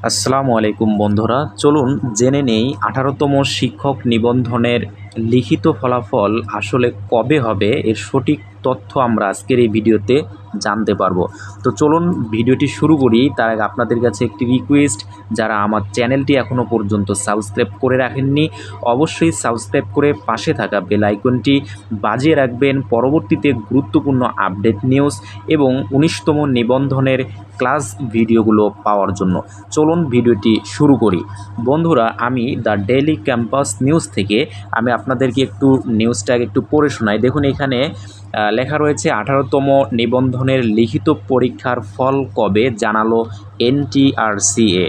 আসসালামু আলাইকুম বন্ধুরা চলুন জেনে নেই আঠারোতম শিক্ষক নিবন্ধনের লিখিত ফলাফল আসলে কবে হবে এর সঠিক তথ্য আমরা আজকের এই ভিডিওতে জানতে পারব। তো চলুন ভিডিওটি শুরু করি। তার আগে আপনাদের কাছে একটি রিকোয়েস্ট যারা আমার চ্যানেলটি এখনও পর্যন্ত সাবস্ক্রাইব করে রাখেননি, অবশ্যই সাবস্ক্রাইব করে পাশে থাকা বেল আইকনটি বাজিয়ে রাখবেন। পরবর্তীতে গুরুত্বপূর্ণ আপডেট নিউজ এবং উনিশতম নিবন্ধনের ক্লাস ভিডিওগুলো পাওয়ার জন্য। চলুন ভিডিওটি শুরু করি। বন্ধুরা, আমি দ্য ডেইলি ক্যাম্পাস নিউজ থেকে আমি আপনাদেরকে একটু নিউজটাকে একটু পড়ে শোনাই। দেখুন এখানে লেখা রয়েছে, আঠারোতম নিবন্ধনের লিখিত পরীক্ষার ফল কবে জানালো এনটিআরসিএ?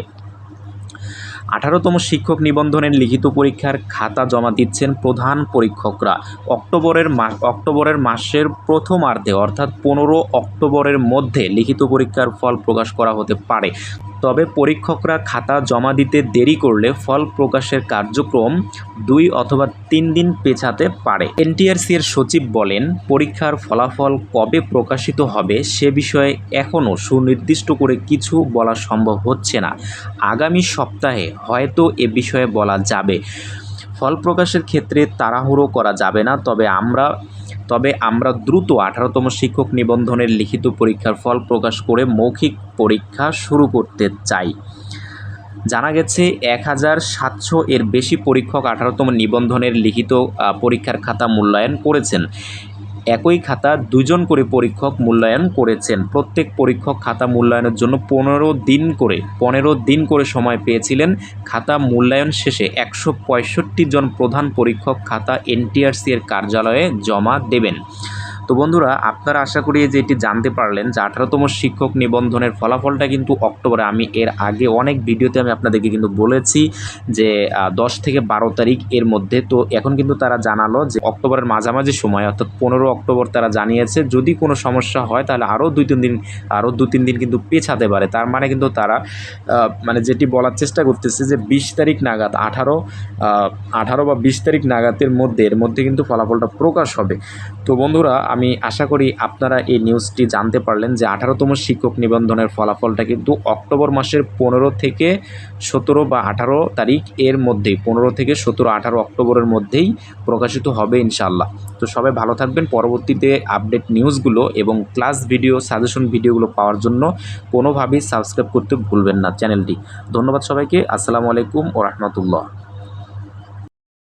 আঠারোতম শিক্ষক নিবন্ধনের লিখিত পরীক্ষার খাতা জমা দিচ্ছেন প্রধান পরীক্ষকরা। অক্টোবরের মাস অক্টোবরের মাসের প্রথমার্ধে, অর্থাৎ পনেরো অক্টোবরের মধ্যে লিখিত পরীক্ষার ফল প্রকাশ করা হতে পারে। তবে পরীক্ষকরা খাতা জমা দিতে দেরি করলে ফল প্রকাশের কার্যক্রম দুই অথবা তিন দিন পেছাতে পারে। এনটিআরসি এর সচিব বলেন, পরীক্ষার ফলাফল কবে প্রকাশিত হবে সে বিষয়ে এখনও সুনির্দিষ্ট করে কিছু বলা সম্ভব হচ্ছে না। আগামী সপ্তাহে হয়তো এ বিষয়ে বলা যাবে। ফল প্রকাশের ক্ষেত্রে তাড়াহুড়ো করা যাবে না, তবে আমরা তবে আমরা দ্রুত আঠারোতম শিক্ষক নিবন্ধনের লিখিত পরীক্ষার ফল প্রকাশ করে মৌখিক পরীক্ষা শুরু করতে চাই। জানা গেছে এক হাজার সাতশো এর বেশি পরীক্ষক আঠারোতম নিবন্ধনের লিখিত পরীক্ষার খাতা মূল্যায়ন করেছেন। একই খাতা দুজন করে পরীক্ষক মূল্যায়ন করেছেন। প্রত্যেক পরীক্ষক খাতা মূল্যায়নের জন্য পনেরো দিন করে, পনেরো দিন করে সময় পেয়েছিলেন। খাতা মূল্যায়ন শেষে একশো পঁয়ষট্টি জন প্রধান পরীক্ষক খাতা এনটিআরসি এর কার্যালয়ে জমা দেবেন। তো বন্ধুরা, আপনারা আশা করি যে এটি জানতে পারলেন যে আঠারোতম শিক্ষক নিবন্ধনের ফলাফলটা কিন্তু অক্টোবরে, আমি এর আগে অনেক ভিডিওতে আমি আপনাদেরকে কিন্তু বলেছি যে দশ থেকে বারো তারিখ এর মধ্যে। তো এখন কিন্তু তারা জানালো যে, অক্টোবরের মাঝামাঝি সময়, অর্থাৎ পনেরো অক্টোবর তারা জানিয়েছে, যদি কোনো সমস্যা হয় তাহলে আরও দুই তিন দিন, আরও দু তিন দিন কিন্তু পেছাতে পারে। তার মানে কিন্তু তারা মানে যেটি বলার চেষ্টা করতেছে যে, বিশ তারিখ নাগাদ আঠারো আঠারো বা বিশ তারিখ নাগাদের মধ্যে, এর মধ্যে কিন্তু ফলাফলটা প্রকাশ হবে। তো বন্ধুরা আমি আশা করি আপনারা এই নিউজটি জানতে পারলেন যে আঠারোতম শিক্ষক নিবন্ধনের ফলাফলটা কিন্তু অক্টোবর মাসের পনেরো থেকে সতেরো বা আঠারো তারিখ এর মধ্যেই, পনেরো থেকে সতেরো, আঠারো অক্টোবরের মধ্যেই প্রকাশিত হবে ইনশাল্লাহ তো সবাই ভালো থাকবেন, পরবর্তীতে আপডেট নিউজগুলো এবং ক্লাস ভিডিও সাজেশন ভিডিওগুলো পাওয়ার জন্য কোনোভাবেই সাবস্ক্রাইব করতে ভুলবেন না চ্যানেলটি ধন্যবাদ সবাইকে, আসসালামু আলাইকুম ও রহমতুল্লাহ।